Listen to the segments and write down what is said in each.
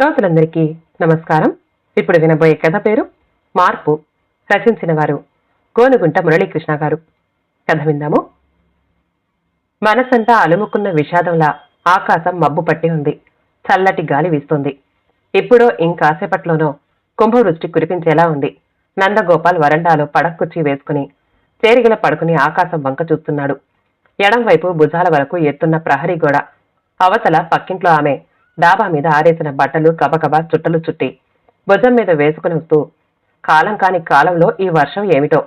శ్రోతలందరికీ నమస్కారం. ఇప్పుడు వినబోయే కథ పేరు మార్పు. రచించిన వారు గోనుగుంట మురళీకృష్ణ గారు. కథ విందాము. మనసంతా అలుముకున్న విషాదంలా ఆకాశం మబ్బు పట్టి ఉంది. చల్లటి గాలి వీస్తుంది. ఇప్పుడో ఇంకాసేపట్లోనో కుంభవృష్టి కురిపించేలా ఉంది. నందగోపాల్ వరండాలో పడక్కుచ్చి వేసుకుని చేరిగల పడుకుని ఆకాశం వంక చూస్తున్నాడు. ఎడం వైపు భుజాల వరకు ఎత్తున్న ప్రహరీ గోడ. అవతల పక్కింట్లో ఆమె డాబా మీద ఆరేసిన బట్టలు కబకబా చుట్టలు చుట్టి భుజం మీద వేసుకుని వస్తూ కాలం కాని కాలంలో ఈ వర్షం ఏమిటో?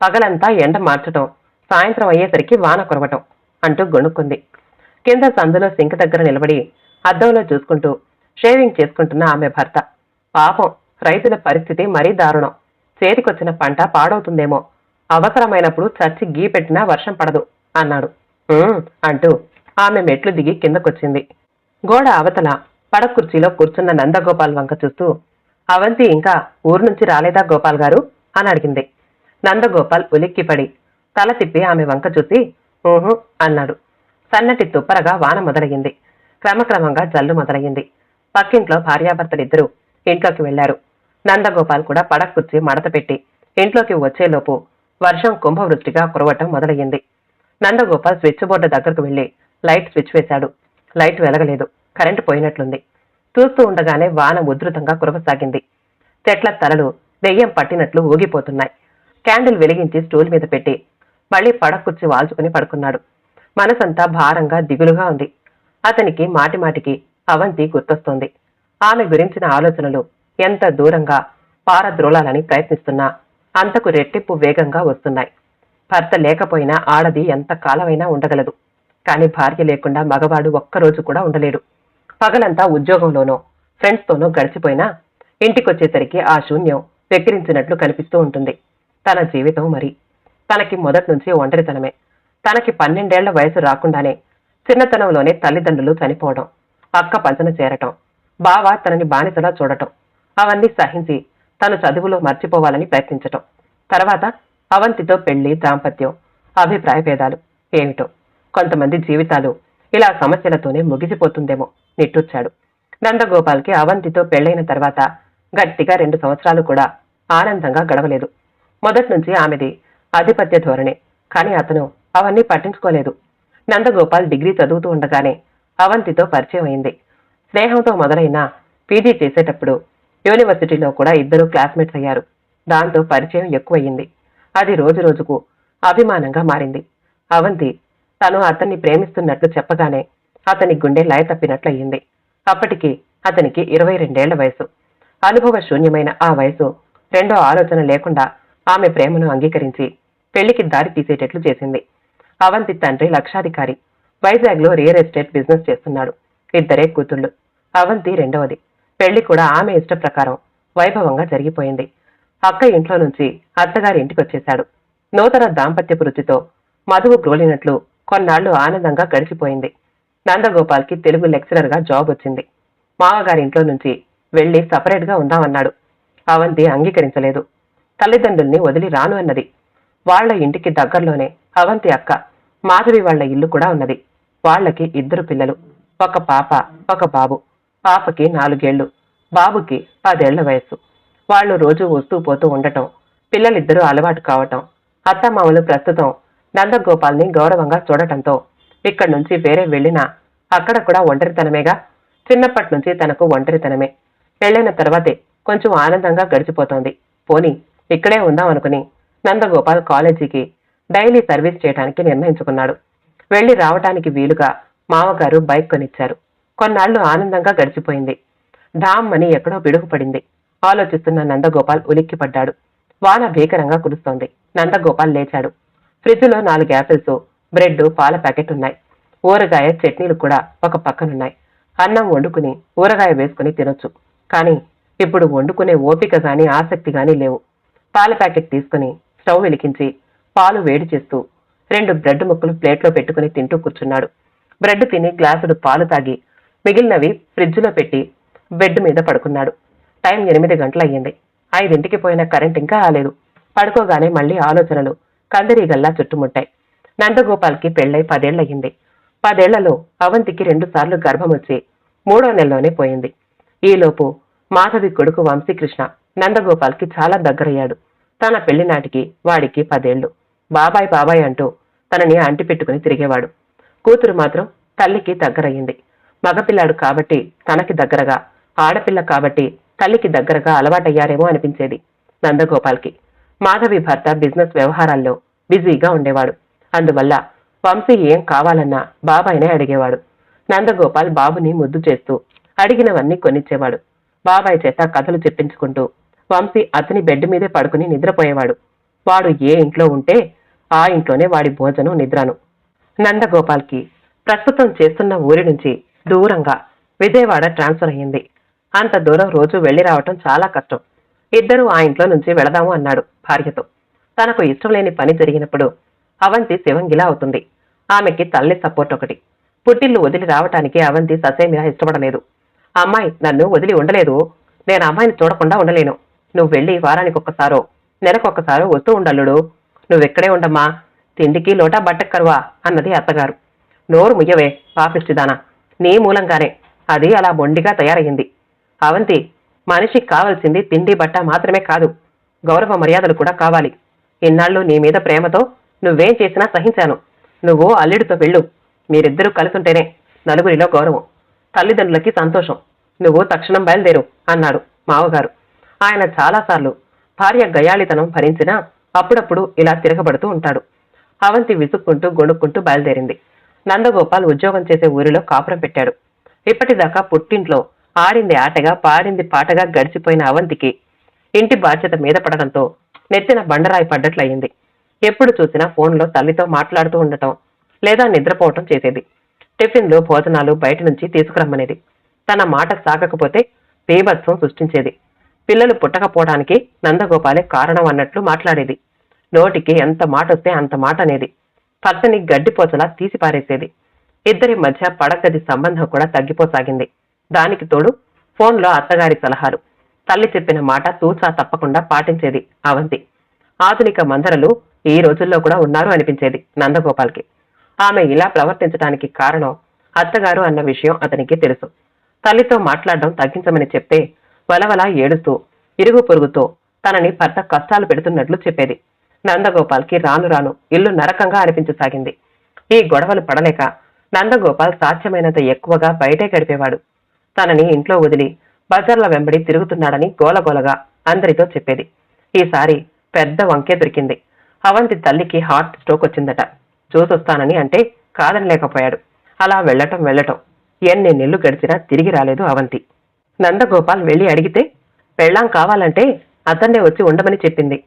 పగలంతా ఎండ మార్చటం సాయంత్రం అయ్యేసరికి వాన కురవటం అంటూ గొణుక్కుంది. కింద సందులో సింక్ దగ్గర నిలబడి అద్దంలో చూసుకుంటూ షేవింగ్ చేసుకుంటున్న ఆమె భర్త. పాపం రైతుల పరిస్థితి మరీ దారుణం. చేతికొచ్చిన పంట పాడవుతుందేమో? అవసరమైనప్పుడు చచ్చి గీ పెట్టినా వర్షం పడదు అన్నాడు. అంటూ ఆమె మెట్లు దిగి కిందకొచ్చింది. గోడ అవతల పడకుర్చీలో కూర్చున్న నందగోపాల్ వంక చూస్తూ అవంతి ఇంకా ఊరు నుంచి రాలేదా గోపాల్ గారు? అని అడిగింది. నందగోపాల్ ఉలిక్కిపడి తల తిప్పి ఆమె వంక చూసి ఊహు అన్నాడు. సన్నటి తుప్పరగా వాన మొదలయ్యింది. క్రమక్రమంగా జల్లు మొదలయ్యింది. పక్కింట్లో భార్యాభర్తలిద్దరూ ఇంట్లోకి వెళ్ళారు నందగోపాల్ కూడా పడక్కుర్చి మడత పెట్టి ఇంట్లోకి వచ్చేలోపు వర్షం కుంభవృష్టిగా కురవటం మొదలయ్యింది. నందగోపాల్ స్విచ్ బోర్డు దగ్గరకు వెళ్ళి లైట్ స్విచ్ వేశాడు. లైట్ వెలగలేదు. కరెంటు పోయినట్లుంది. చూస్తూ ఉండగానే వాన ఉధృతంగా కురవసాగింది. చెట్ల తలలు దెయ్యం పట్టినట్లు ఊగిపోతున్నాయి. క్యాండిల్ వెలిగించి స్టూల్ మీద పెట్టి మళ్ళీ పడకుచ్చి వాల్చుకుని పడుకున్నాడు. మనసంతా భారంగా దిగులుగా ఉంది. అతనికి మాటిమాటికి అవంతి గుర్తొస్తోంది. ఆమె గురించిన ఆలోచనలు ఎంత దూరంగా పారద్రోలాలని ప్రయత్నిస్తున్నా అంతకు రెట్టింపు వేగంగా వస్తున్నాయి. భర్త లేకపోయినా ఆడది ఎంత కాలమైనా ఉండగలదు. కానీ భార్య లేకుండా మగవాడు ఒక్కరోజు కూడా ఉండలేడు. పగలంతా ఉద్యోగంలోనో ఫ్రెండ్స్తోనో గడిచిపోయినా ఇంటికొచ్చేసరికి ఆ శూన్యం వెక్కిరించినట్లు కనిపిస్తూ ఉంటుంది. తన జీవితం మరి. తనకి మొదటి నుంచి ఒంటరితనమే. తనకి పన్నెండేళ్ళ వయసు రాకుండానే చిన్నతనంలోనే తల్లిదండ్రులు చనిపోవడం అక్క పంచన చేరటం బావ తనని బానిసలా చూడటం అవన్నీ సహించి తను చదువులో మర్చిపోవాలని ప్రయత్నించటం. తర్వాత అవంతితో పెళ్ళి దాంపత్యం అభిప్రాయ భేదాలు ఏమిటో. కొంతమంది జీవితాలు ఇలా సమస్యలతోనే ముగిసిపోతుందేమో. నిట్టూర్చాడు నందగోపాల్కి అవంతితో పెళ్ళైన తర్వాత గట్టిగా రెండు సంవత్సరాలు కూడా ఆనందంగా గడవలేదు. మొదటి నుంచి ఆమెది ఆధిపత్య ధోరణి కానీ అతను అవన్నీ పట్టించుకోలేదు. నందగోపాల్ డిగ్రీ చదువుతూ ఉండగానే అవంతితో పరిచయం అయింది. స్నేహంతో మొదలైన పీజీ చేసేటప్పుడు యూనివర్సిటీలో కూడా ఇద్దరు క్లాస్మేట్స్ అయ్యారు. దాంతో పరిచయం ఎక్కువయ్యింది. అది రోజు రోజుకు అభిమానంగా మారింది. అవంతి తను అతన్ని ప్రేమిస్తున్నట్లు చెప్పగానే అతని గుండె లయ తప్పినట్లయింది. అప్పటికి అతనికి ఇరవై రెండేళ్ళ వయసు. అనుభవ శూన్యమైన ఆ వయసు రెండో ఆలోచన లేకుండా ఆమె ప్రేమను అంగీకరించి పెళ్ళికి దారి తీసేటట్లు చేసింది. అవంతి తండ్రి లక్షాధికారి. వైజాగ్లో రియల్ ఎస్టేట్ బిజినెస్ చేస్తున్నాడు. ఇద్దరే కూతుళ్ళు. అవంతి రెండవది. పెళ్ళి కూడా ఆమె ఇష్ట ప్రకారం వైభవంగా జరిగిపోయింది. అక్క ఇంట్లో నుంచి అత్తగారి ఇంటికి వచ్చేశాడు. నూతన దాంపత్యపు రుచితో మధువు గ్రోలినట్లు కొన్నాళ్ళు ఆనందంగా గడిచిపోయింది. నందగోపాల్కి తెలుగు లెక్చరర్గా జాబ్ వచ్చింది. మావగారి ఇంట్లో నుంచి వెళ్ళి సపరేట్గా ఉందామన్నాడు. అవంతి అంగీకరించలేదు. తల్లిదండ్రుల్ని వదిలి రాను అన్నది. వాళ్ళ ఇంటికి దగ్గరలోనే అవంతి అక్క మాధవి వాళ్ళ ఇల్లు కూడా ఉన్నది. వాళ్ళకి ఇద్దరు పిల్లలు ఒక పాప ఒక బాబు. పాపకి నాలుగేళ్ళు బాబుకి పదేళ్ళ వయస్సు. వాళ్ళు రోజు వస్తూ పోతూ ఉండటం పిల్లలిద్దరూ అలవాటు కావటం అత్తమామలు ప్రస్తుతం నందగోపాల్ని గౌరవంగా చూడటంతో ఇక్కడి నుంచి వేరే వెళ్ళినా అక్కడ కూడా ఒంటరితనమేగా? చిన్నప్పటి నుంచి తనకు ఒంటరితనమే. పెళ్ళైన తర్వాతే కొంచెం ఆనందంగా గడిచిపోతోంది. పోని ఇక్కడే ఉందాం అనుకుని నందగోపాల్ కాలేజీకి డైలీ సర్వీస్ చేయడానికి నిర్ణయించుకున్నాడు. వెళ్ళి రావటానికి వీలుగా మామగారు బైక్ కొనిచ్చారు. కొన్నాళ్ళు ఆనందంగా గడిచిపోయింది. డామ్ అని ఎక్కడో పిడుగుపడింది. ఆలోచిస్తున్న నందగోపాల్ ఉలిక్కిపడ్డాడు. వాన భీకరంగా కురుస్తోంది. నందగోపాల్ లేచాడు. ఫ్రిడ్జ్లో నాలుగు యాపిల్స్ బ్రెడ్ పాల ప్యాకెట్ ఉన్నాయి. ఊరగాయ చట్నీలు కూడా ఒక పక్కనున్నాయి. అన్నం వండుకుని ఊరగాయ వేసుకుని తినొచ్చు. కానీ ఇప్పుడు వండుకునే ఓపిక గాని ఆసక్తి గాని లేవు. పాల ప్యాకెట్ తీసుకుని స్టవ్ వెలిగించి పాలు వేడి చేస్తూ రెండు బ్రెడ్ ముక్కలు ప్లేట్లో పెట్టుకుని తింటూ కూర్చున్నాడు. బ్రెడ్ తిని గ్లాసుడు పాలు తాగి మిగిలినవి ఫ్రిడ్జ్లో పెట్టి బెడ్ మీద పడుకున్నాడు. టైం ఎనిమిది గంటలయ్యింది. ఐదింటికి పోయిన కరెంట్ ఇంకా రాలేదు. పడుకోగానే మళ్ళీ ఆలోచనలు కందిరీగల్లా చుట్టుముట్టాయి. నందగోపాల్కి పెళ్ళై పదేళ్ళయ్యింది పదేళ్ళలో అవంతికి రెండుసార్లు గర్భం వచ్చి మూడో నెలలోనే పోయింది. ఈలోపు మాధవి కొడుకు వంశీకృష్ణ నందగోపాల్కి చాలా దగ్గరయ్యాడు. తన పెళ్ళి నాటికి వాడికి పదేళ్ళు. బాబాయ్ బాబాయ్ అంటూ తనని అంటి పెట్టుకుని తిరిగేవాడు. కూతురు మాత్రం తల్లికి దగ్గరయ్యింది. మగపిల్లాడు కాబట్టి తనకి దగ్గరగా ఆడపిల్ల కాబట్టి తల్లికి దగ్గరగా అలవాటయ్యారేమో అనిపించేది నందగోపాల్కి. మాధవి భర్త బిజినెస్ వ్యవహారాల్లో బిజీగా ఉండేవాడు. అందువల్ల వంశీ ఏం కావాలన్నా బాబాయ్నే అడిగేవాడు. నందగోపాల్ బాబుని ముద్దు చేస్తూ అడిగినవన్నీ కొనిచ్చేవాడు. బాబాయ్ చేత కథలు చెప్పించుకుంటూ వంశీ అతని బెడ్ మీదే పడుకుని నిద్రపోయేవాడు. వాడు ఏ ఇంట్లో ఉంటే ఆ ఇంట్లోనే వాడి భోజనం నిద్రను. నందగోపాల్కి ప్రస్తుతం చేస్తున్న ఊరి నుంచి దూరంగా విజయవాడ ట్రాన్స్ఫర్ అయ్యింది. అంత దూరం రోజు వెళ్ళి రావటం చాలా కష్టం. ఇద్దరూ ఆ ఇంట్లో నుంచి వెళదాము అన్నాడు భార్యతో. తనకు ఇష్టం లేని పని జరిగినప్పుడు అవంతి శివంగిలా అవుతుంది. ఆమెకి తల్లి సపోర్ట్ ఒకటి. పుట్టిల్లు వదిలి రావటానికి అవంతి ససేమిరా ఇష్టపడలేదు. అమ్మాయి నన్ను వదిలి ఉండలేదు. నేను అమ్మాయిని చూడకుండా ఉండలేను. నువ్వు వెళ్ళి వారానికి ఒక్కసారో నెలకొక్కసారో వస్తూ ఉండల్లుడు. నువ్వెక్కడే ఉండమ్మా? తిండికి లోటా బట్టక్కరువా? అన్నది అత్తగారు. నోరు ముయ్యవే పాపిష్టిదానా. నీ మూలంగానే. అది అలా బొండిగా తయారయ్యింది. అవంతి మనిషికి కావలసింది తిండి బట్ట మాత్రమే కాదు. గౌరవ మర్యాదలు కూడా కావాలి. ఇన్నాళ్ళు నీ మీద ప్రేమతో నువ్వేం చేసినా సహించాను. నువ్వు అల్లుడితో వెళ్ళు. మీరిద్దరూ కలుసుంటేనే నలుగురిలో గౌరవం. తల్లిదండ్రులకి సంతోషం. నువ్వు తక్షణం బయలుదేరు అన్నాడు మావగారు. ఆయన చాలాసార్లు భార్య గయాళితనం భరించినా అప్పుడప్పుడు ఇలా తిరగబడుతూ ఉంటాడు. అవంతి విసుక్కుంటూ గొణుక్కుంటూ బయలుదేరింది. నందగోపాల్ ఉద్యోగం చేసే ఊరిలో కాపురం పెట్టాడు. ఇప్పటిదాకా పుట్టింట్లో ఆడింది ఆటగా పాడింది పాటగా గడిచిపోయిన అవంతికి ఇంటి బాధ్యత మీద పడడంతో నెత్తిన బండరాయి పడ్డట్లయింది. ఎప్పుడు చూసినా ఫోన్లో తల్లితో మాట్లాడుతూ ఉండటం లేదా నిద్రపోవటం చేసేది. టిఫిన్లు భోజనాలు బయట నుంచి తీసుకురమ్మనేది. తన మాట సాగకపోతే బీభత్సం సృష్టించేది. పిల్లలు పుట్టకపోవడానికి నందగోపాలే కారణం అన్నట్లు మాట్లాడేది. నోటికి ఎంత మాట వస్తే అంత మాట అనేది. పచ్చని గడ్డిపోచలా తీసి పారేసేది. ఇద్దరి మధ్య పడగది సంబంధం కూడా తగ్గిపోసాగింది. దానికి తోడు ఫోన్లో అత్తగారి సలహాలు. తల్లి చెప్పిన మాట తూచా తప్పకుండా పాటించేది అవంతి ఆధునిక మందరలు ఈ రోజుల్లో కూడా ఉన్నారు అనిపించేది నందగోపాల్కి. ఆమె ఇలా ప్రవర్తించడానికి కారణం అత్తగారు అన్న విషయం అతనికి తెలుసు. తల్లితో మాట్లాడడం తగ్గించమని చెప్తే వలవల ఏడుస్తూ ఇరుగు పొరుగుతో తనని భర్త కష్టాలు పెడుతున్నట్లు చెప్పేది. నందగోపాల్కి రాను రాను ఇల్లు నరకంగా అనిపించసాగింది. ఈ గొడవలు పడలేక నందగోపాల్ సాధ్యమైనంత ఎక్కువగా బయటే గడిపేవాడు. తనని ఇంట్లో వదిలి బజార్ల వెంబడి తిరుగుతున్నాడని గోలగోలగా అందరితో చెప్పేది. ఈసారి పెద్ద వంకే దొరికింది. అవంతి తల్లికి హార్ట్ స్ట్రోక్ వచ్చిందట. చూసొస్తానని అంటే కాదనలేకపోయాడు అలా వెళ్ళటం వెళ్ళటం. ఎన్ని నెల్లు గడిచినా తిరిగి రాలేదు అవంతి. నందగోపాల్ వెళ్ళి అడిగితే పెళ్ళాం కావాలంటే అతన్నే వచ్చి ఉండమని చెప్పింది.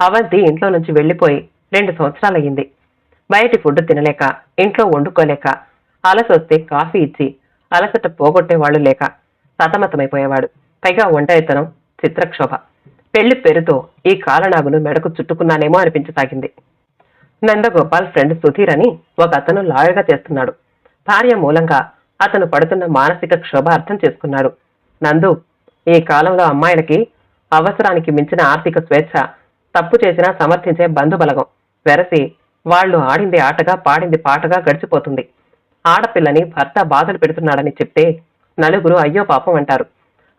అవంతి ఇంట్లో నుంచి వెళ్ళిపోయి రెండు సంవత్సరాలయ్యింది. బయటి ఫుడ్ తినలేక ఇంట్లో వండుకోలేక అలసొస్తే కాఫీ ఇచ్చి అలసట పోగొట్టేవాళ్ళు లేక సతమతమైపోయేవాడు. పైగా ఒంటరితనం చిత్రక్షోభ. పెళ్ళి పేరుతో ఈ కాలనాగును మెడకు చుట్టుకున్నానేమో అనిపించసాగింది. నందగోపాల్ ఫ్రెండ్ సుధీర్ అని ఒక అతను లాయర్గా చేస్తున్నాడు. భార్య మూలంగా అతను పడుతున్న మానసిక క్షోభ అర్థం చేసుకున్నాడు. నందు ఈ కాలంలో అమ్మాయిలకి అవసరానికి మించిన ఆర్థిక స్వేచ్ఛ తప్పు చేసినా సమర్థించే బంధుబలగం వెరసి వాళ్ళు ఆడింది ఆటగా పాడింది పాటగా గడిచిపోతుంది. ఆడపిల్లని భర్త బాధలు పెడుతున్నాడని చెప్తే నలుగురు అయ్యో పాపం అంటారు.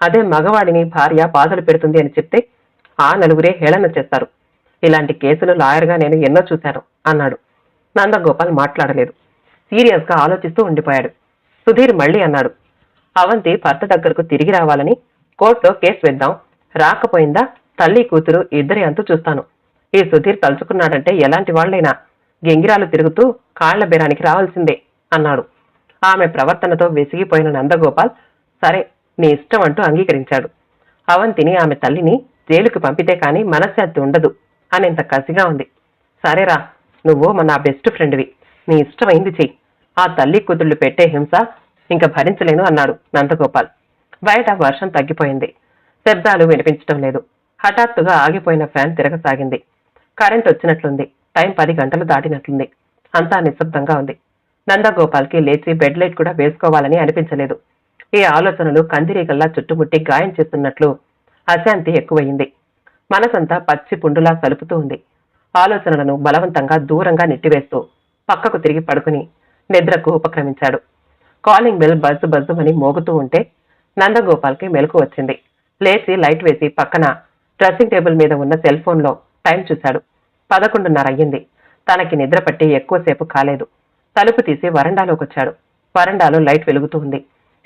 అదే మగవాడిని భార్య బాధలు పెడుతుంది అని చెప్తే ఆ నలుగురే హేళన చేస్తారు. ఇలాంటి కేసులు లాయర్గా నేను ఎన్నో చూశాను అన్నాడు. నందగోపాల్ మాట్లాడలేదు. సీరియస్గా ఆలోచిస్తూ ఉండిపోయాడు. సుధీర్ మళ్ళీ అన్నాడు అవంతి భర్త దగ్గరకు తిరిగి రావాలని కోర్టులో కేసు వేద్దాం. రాకపోయిందా? తల్లి కూతురు ఇద్దరి అంతు చూస్తాను. ఈ సుధీర్ తలుచుకున్నాడంటే ఎలాంటి వాళ్ళైనా. గింగిరాలు తిరుగుతూ కాళ్ళ బేరానికి రావాల్సిందే అన్నాడు. ఆమె ప్రవర్తనతో విసిగిపోయిన నందగోపాల్ సరే నీ ఇష్టం అంటూ అంగీకరించాడు. అవంతిని ఆమె తల్లిని జైలుకి పంపితే కానీ మనశ్శాంతి ఉండదు అనేంత కసిగా ఉంది. సరేరా నువ్వు మన బెస్ట్ ఫ్రెండ్వి. నీ ఇష్టమైంది చెయ్యి. ఆ తల్లి కూతుళ్ళు పెట్టే హింస ఇంకా భరించలేను అన్నాడు నందగోపాల్. బయట వర్షం తగ్గిపోయింది. శబ్దాలు వినిపించటం లేదు. హఠాత్తుగా ఆగిపోయిన ఫ్యాన్ తిరగసాగింది. కరెంట్ వచ్చినట్లుంది. టైం పది గంటలు దాటినట్లుంది. అంతా నిశ్శబ్దంగా ఉంది. నందగోపాల్కి లేచి బెడ్ లైట్ కూడా వేసుకోవాలని అనిపించలేదు. ఈ ఆలోచనలు కందిరీగల్లా చుట్టుముట్టి గాయం చేస్తున్నట్లు అశాంతి ఎక్కువయింది మనసంతా పచ్చి పుండులా సలుపుతూ ఉంది. ఆలోచనలను బలవంతంగా దూరంగా నెట్టివేస్తూ పక్కకు తిరిగి పడుకుని నిద్రకు ఉపక్రమించాడు. కాలింగ్ బెల్ బజ్జు బజ్జుమని మోగుతూ ఉంటే నందగోపాల్కి మెలకు వచ్చింది. లేచి లైట్ వేసి పక్కన డ్రెస్సింగ్ టేబుల్ మీద ఉన్న సెల్ ఫోన్లో టైం చూశాడు. పదకొండున్నర అయ్యింది. తనకి నిద్ర పట్టి ఎక్కువసేపు కాలేదు. తలుపు తీసి వరండాలోకి వచ్చాడు వరండాలో లైట్ వెలుగుతూ ఉంది.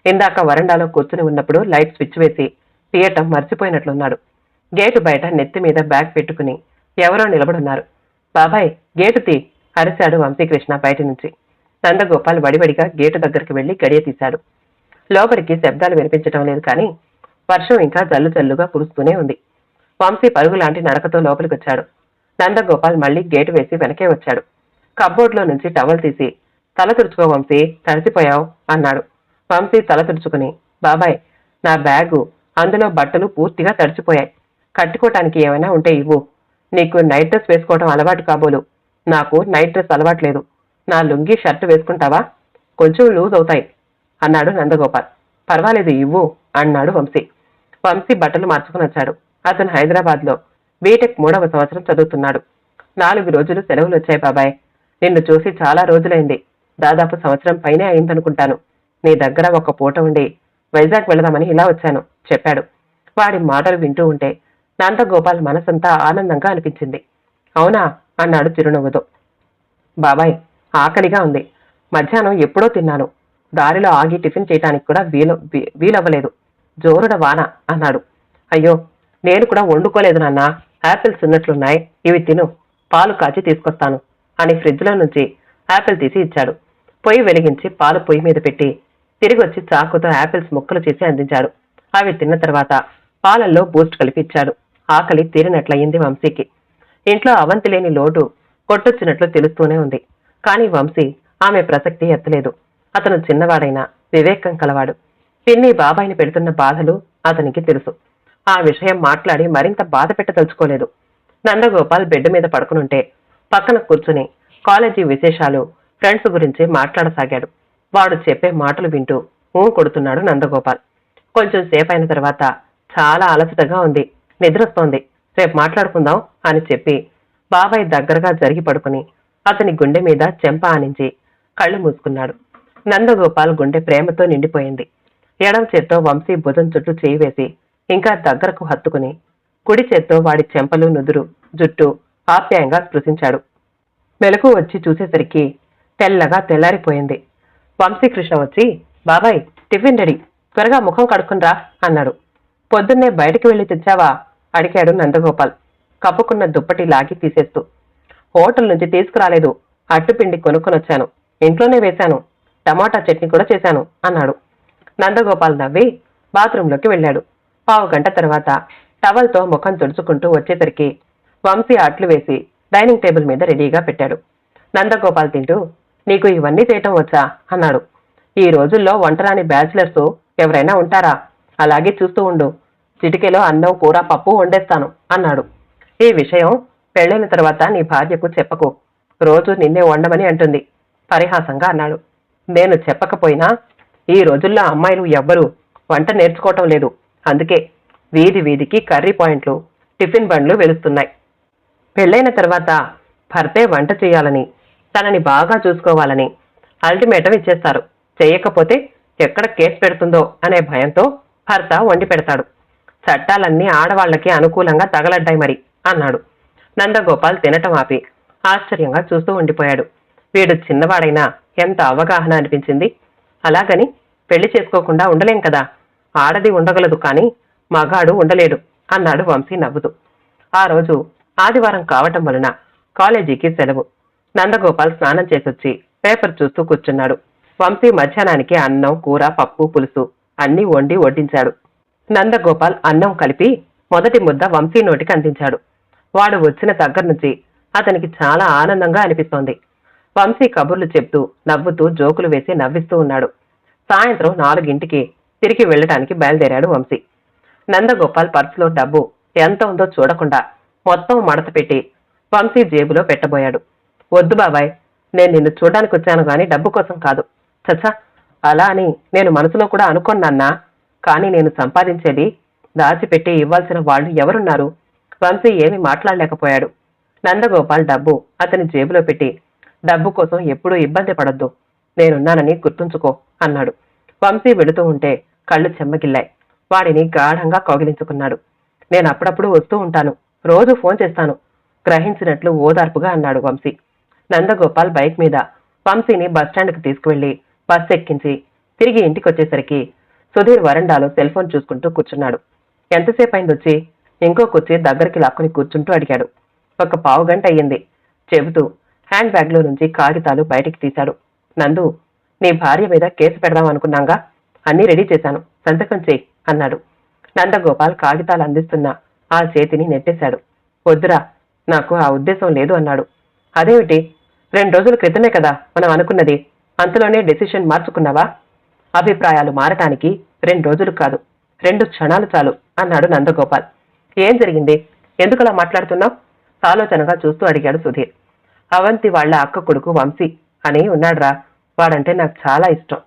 ఇందాక వరండాలో కూర్చుని ఉన్నప్పుడు లైట్ స్విచ్ వేసి తీయటం మర్చిపోయినట్లున్నాడు. గేటు బయట నెత్తి మీద బ్యాగ్ పెట్టుకుని ఎవరో నిలబడున్నారు. బాబాయ్ గేటు తీ అరిశాడు వంశీకృష్ణ బయట నుంచి. నందగోపాల్ వడివడిగా గేటు దగ్గరికి వెళ్ళి గడియ తీశాడు. లోపలికి శబ్దాలు వినిపించటం లేదు కానీ వర్షం ఇంకా జల్లు జల్లుగా కురుస్తూనే ఉంది. వంశీ పరుగు లాంటి నడకతో లోపలికొచ్చాడు. నందగోపాల్ మళ్ళీ గేటు వేసి వెనకే వచ్చాడు. కబ్బోర్డ్లో నుంచి టవల్ తీసి తల తుడుచుకో వంశీ తడిసిపోయావు అన్నాడు. వంశీ తల తుడుచుకుని బాబాయ్ నా బ్యాగు అందులో బట్టలు పూర్తిగా తడిచిపోయాయి. కట్టుకోవటానికి ఏమైనా ఉంటే ఇవ్వు. నీకు నైట్ డ్రెస్ వేసుకోవడం అలవాటు కాబోలు. నాకు నైట్ డ్రెస్ అలవాట్లేదు నా లుంగీ షర్ట్ వేసుకుంటావా? కొంచెం లూజ్ అవుతాయి. అన్నాడు నందగోపాల్. పర్వాలేదు ఇవ్వు అన్నాడు వంశీ. వంశీ బట్టలు మార్చుకుని వచ్చాడు. అతను హైదరాబాద్లో బీటెక్ మూడవ సంవత్సరం చదువుతున్నాడు. నాలుగు రోజులు సెలవులు వచ్చాయి బాబాయ్. నిన్ను చూసి చాలా రోజులైంది. దాదాపు సంవత్సరం పైనే అయిందనుకుంటాను. నీ దగ్గర ఒక పూట ఉండి వైజాగ్ వెళదామని ఇలా వచ్చాను చెప్పాడు. వాడి మాటలు వింటూ ఉంటే నందగోపాల్ మనసంతా ఆనందంగా అనిపించింది. అవునా? అన్నాడు చిరునవ్వుతో. బాబాయ్ ఆకలిగా ఉంది. మధ్యాహ్నం ఎప్పుడో తిన్నాను. దారిలో ఆగి టిఫిన్ చేయటానికి కూడా వీలు వీ- వీలవ్వలేదు. జోరుడ వాన అన్నాడు. అయ్యో నేను కూడా వండుకోలేదు నాన్న. యాపిల్స్ ఉన్నట్లున్నాయి. ఇవి తిను. పాలు కాచి తీసుకొస్తాను అని ఫ్రిడ్జ్లో నుంచి యాపిల్ తీసి ఇచ్చాడు. పొయ్యి వెలిగించి పాలు పొయ్యి మీద పెట్టి తిరిగి వచ్చి చాకుతో యాపిల్స్ ముక్కలు చేసి అందించాడు. అవి తిన్న తర్వాత పాలల్లో బూస్ట్ కలిపి ఇచ్చాడు ఆకలి తీరినట్లయింది వంశీకి. ఇంట్లో అవంతి లేని లోటు కొట్టొచ్చినట్లు తెలుస్తూనే ఉంది. కానీ వంశీ ఆమె ప్రసక్తి ఎత్తలేదు. అతను చిన్నవాడైనా వివేకం కలవాడు. పిన్ని బాబాయిని పెడుతున్న బాధలు అతనికి తెలుసు. ఆ విషయం మాట్లాడి మరింత బాధ పెట్టదలుచుకోలేదు. నందగోపాల్ బెడ్ మీద పడుకునుంటే పక్కన కూర్చుని కాలేజీ విశేషాలు ఫ్రెండ్స్ గురించి మాట్లాడసాగాడు. వాడు చెప్పే మాటలు వింటూ ఊ కొడుతున్నాడు నందగోపాల్. కొంచెం సేపు అయిన తర్వాత చాలా అలసటగా ఉంది. నిద్రొస్తోంది. రేపు మాట్లాడుకుందాం అని చెప్పి బాబాయ్ దగ్గరగా జరిగి పడుకుని అతని గుండె మీద చెంప ఆనించి కళ్ళు మూసుకున్నాడు. నందగోపాల్ గుండె ప్రేమతో నిండిపోయింది. ఎడం చేత్తో వంశీ భుజం చుట్టూ చేయి వేసి ఇంకా దగ్గరకు హత్తుకుని కుడి చేత్తో వాడి చెంపలు నుదురు జుట్టు ఆప్యాయంగా స్పృశించాడు. మెలకు వచ్చి చూసేసరికి తెల్లగా తెల్లారిపోయింది. వంశీకృష్ణ వచ్చి బాబాయ్ టిఫిన్ రెడీ. త్వరగా ముఖం కడుక్కునిరా అన్నాడు. పొద్దున్నే బయటికి వెళ్ళి తెచ్చావా? అడిగాడు నందగోపాల్ కప్పుకున్న దుప్పటి లాగి తీసేస్తూ. హోటల్ నుంచి తీసుకురాలేదు. అట్టుపిండి కొనుక్కొనొచ్చాను ఇంట్లోనే వేశాను. టమాటా చట్నీ కూడా చేశాను అన్నాడు. నందగోపాల్ నవ్వి బాత్రూంలోకి వెళ్ళాడు. పావు గంట తర్వాత టవల్తో ముఖం తుడుచుకుంటూ వచ్చేసరికి వంశీ అట్లు వేసి డైనింగ్ టేబుల్ మీద రెడీగా పెట్టాడు. నందగోపాల్ తింటూ నీకు ఇవన్నీ చేయటం వచ్చా? అన్నాడు. ఈ రోజుల్లో వంటరాని బ్యాచిలర్స్ ఎవరైనా ఉంటారా? అలాగే చూస్తూ ఉండు. చిటికెలో అన్నం కూర పప్పు వండేస్తాను అన్నాడు. ఈ విషయం పెళ్ళైన తర్వాత నీ భార్యకు చెప్పకు. రోజు నిన్నే వండమని అంటుంది. పరిహాసంగా అన్నాడు. నేను చెప్పకపోయినా ఈ రోజుల్లో అమ్మాయిలు ఎవ్వరూ వంట నేర్చుకోవటం లేదు. అందుకే వీధి వీధికి కర్రీ పాయింట్లు టిఫిన్ బండ్లు వెలుస్తున్నాయి. పెళ్ళైన తర్వాత భర్తే వంట చేయాలని తనని బాగా చూసుకోవాలని అల్టిమేటం ఇచ్చేస్తారు. చేయకపోతే ఎక్కడ కేసు పెడుతుందో అనే భయంతో భర్త వండి పెడతాడు. చట్టాలన్నీ ఆడవాళ్ళకి అనుకూలంగా తగలడ్డాయి మరి అన్నాడు. నందగోపాల్ తినటం ఆపి ఆశ్చర్యంగా చూస్తూ ఉండిపోయాడు. వీడు చిన్నవాడైనా ఎంత అవగాహన అనిపించింది? అలాగని పెళ్ళి చేసుకోకుండా ఉండలేం కదా. ఆడది ఉండగలదు కానీ మగాడు ఉండలేడు అన్నాడు వంశీ నవ్వుతూ. ఆ రోజు ఆదివారం కావటం వలన కాలేజీకి సెలవు. నందగోపాల్ స్నానం చేసొచ్చి పేపర్ చూస్తూ కూర్చున్నాడు. వంశీ మధ్యాహ్నానికి అన్నం కూర పప్పు పులుసు అన్నీ వండి వడ్డించాడు. నందగోపాల్ అన్నం కలిపి మొదటి ముద్ద వంశీ నోటికి అందించాడు. వాడు వచ్చిన దగ్గర నుంచి అతనికి చాలా ఆనందంగా అనిపిస్తోంది. వంశీ కబుర్లు చెప్తూ నవ్వుతూ జోకులు వేసి నవ్విస్తూ ఉన్నాడు. సాయంత్రం నాలుగింటికి తిరిగి వెళ్ళటానికి బయలుదేరాడు వంశీ. నందగోపాల్ పర్సులో డబ్బు ఎంత ఉందో చూడకుండా మొత్తం మడత పెట్టి వంశీ జేబులో పెట్టబోయాడు. వద్దు బాబాయ్ నేను నిన్ను చూడడానికి వచ్చాను కానీ డబ్బు కోసం కాదు. చచ్చా అలా అని నేను మనసులో కూడా అనుకున్నాన్నా కానీ నేను సంపాదించేది దాచిపెట్టి ఇవ్వాల్సిన వాళ్ళు ఎవరున్నారు? వంశీ ఏమీ మాట్లాడలేకపోయాడు. నందగోపాల్ డబ్బు అతని జేబులో పెట్టి డబ్బు కోసం ఎప్పుడూ ఇబ్బంది పడొద్దు నేనున్నానని గుర్తుంచుకో అన్నాడు. వంశీ వెళుతూ ఉంటే కళ్ళు చెమ్మగిల్లాయి. వాడిని గాఢంగా కౌగిలించుకున్నాడు. నేను అప్పుడప్పుడు వస్తూ ఉంటాను రోజు ఫోన్ చేస్తాను గ్రహించినట్లు ఓదార్పుగా అన్నాడు వంశీ. నందగోపాల్ బైక్ మీద వంశీని బస్టాండ్కి తీసుకువెళ్ళి బస్ ఎక్కించి తిరిగి ఇంటికొచ్చేసరికి సుధీర్ వరండాలో సెల్ ఫోన్ చూసుకుంటూ కూర్చున్నాడు. ఎంతసేపు అయింది వచ్చి ఇంకో కుర్చీ దగ్గరికి లాక్కుని కూర్చుంటూ అడిగాడు. ఒక పావు గంట అయ్యింది. చెబుతూ హ్యాండ్ బ్యాగ్లో నుంచి కాగితాలు బయటికి తీశాడు. నందు నీ భార్య మీద కేసు పెడదాం అనుకున్నాగా? అన్నీ రెడీ చేశాను. సంతకం చేయి అన్నాడు. నందగోపాల్ కాగితాలు అందిస్తున్న ఆ చేతిని నెట్టేశాడు. వద్దురా నాకు ఆ ఉద్దేశం లేదు అన్నాడు. అదేమిటి? రెండు రోజుల క్రితమే కదా మనం అనుకున్నది. అంతలోనే డెసిషన్ మార్చుకున్నావా? అభిప్రాయాలు మారటానికి రెండు రోజులు కాదు రెండు క్షణాలు చాలు అన్నాడు నందగోపాల్. ఏం జరిగింది? ఎందుకలా మాట్లాడుతున్నావు? ఆలోచనగా చూస్తూ అడిగాడు సుధీర్. అవంతి వాళ్ళ అక్క కొడుకు వంశీ అని ఉన్నాడురా వాడంటే నాకు చాలా ఇష్టం.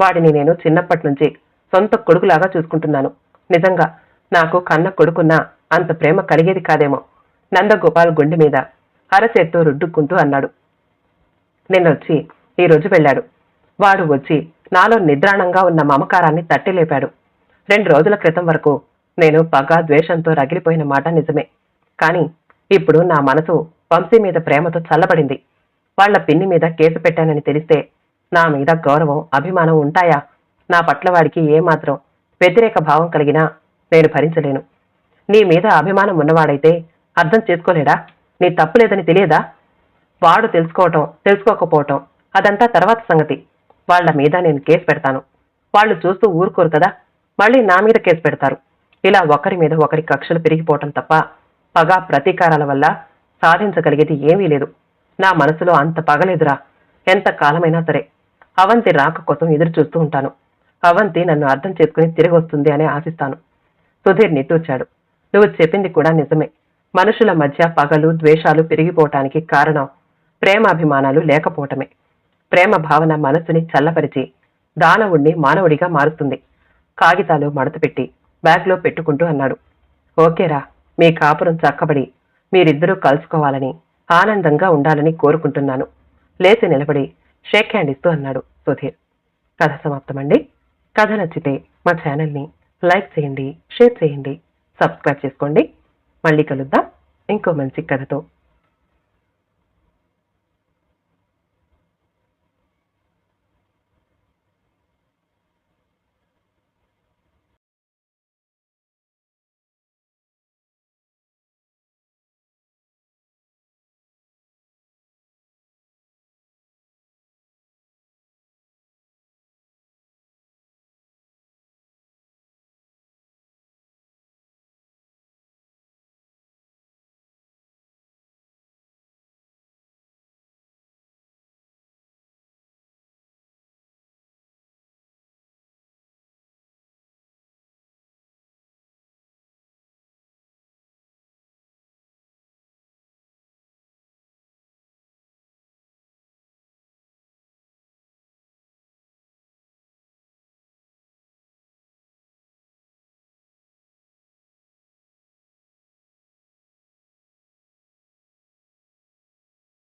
వాడిని నేను చిన్నప్పటి నుంచి సొంత కొడుకులాగా చూసుకుంటున్నాను. నిజంగా నాకు కన్న కొడుకున్నా అంత ప్రేమ కలిగేది కాదేమో. నందగోపాల్ గుండె మీద అరచేత్తో రుడ్డుకుంటూ అన్నాడు. నిన్నొచ్చి ఈ రోజు వెళ్ళాడు. వాడు వచ్చి నాలో నిద్రాణంగా ఉన్న మమకారాన్ని తట్టి లేపాడు రెండు రోజుల క్రితం వరకు నేను పగ ద్వేషంతో రగిలిపోయిన మాట నిజమే. కానీ ఇప్పుడు నా మనసు వంశీ మీద ప్రేమతో చల్లబడింది. వాళ్ళ పిన్ని మీద కేసు పెట్టానని తెలిస్తే నా మీద గౌరవం అభిమానం ఉంటాయా? నా పట్ల వాడికి ఏమాత్రం వ్యతిరేక భావం కలిగినా నేను భరించలేను. నీ మీద అభిమానం ఉన్నవాడైతే అర్థం చేసుకోలేడా? నీ తప్పు లేదని తెలియదా? వాడు తెలుసుకోవటం తెలుసుకోకపోవటం అదంతా తర్వాత సంగతి. వాళ్ళ మీద నేను కేసు పెడతాను. వాళ్ళు చూస్తూ ఊరుకోరు కదా మళ్ళీ నా మీద కేసు పెడతారు. ఇలా ఒకరి మీద ఒకరి కక్షలు పెరిగిపోవటం తప్ప పగ ప్రతీకారాల వల్ల సాధించగలిగేది ఏమీ లేదు. నా మనసులో అంత పగలేదురా. ఎంత కాలమైనా సరే అవంతి రాక కోసం ఎదురు చూస్తూ ఉంటాను. అవంతి నన్ను అర్థం చేసుకుని తిరిగి వస్తుంది అని ఆశిస్తాను. సుధీర్ నిట్టూర్చాడు. నువ్వు చెప్పింది కూడా నిజమే. మనుషుల మధ్య పగలు ద్వేషాలు పెరిగిపోవటానికి కారణం ప్రేమాభిమానాలు లేకపోవటమే. ప్రేమ భావన మనసుని చల్లపరిచి దానవుణ్ణి మానవుడిగా మారుస్తుంది. కాగితాలు మడతపెట్టి బ్యాగ్లో పెట్టుకుంటూ అన్నాడు. ఓకేరా మీ కాపురం చక్కబడి మీరిద్దరూ కలుసుకోవాలని ఆనందంగా ఉండాలని కోరుకుంటున్నాను. లేచి నిలబడి షేక్ హ్యాండ్ ఇస్తూ అన్నాడు సుధీర్. కథ సమాప్తమండి. కథ నచ్చితే మా ఛానల్ని లైక్ చేయండి షేర్ చేయండి సబ్స్క్రైబ్ చేసుకోండి. మళ్ళీ కలుద్దాం. ఇంకో మంచి కథతో.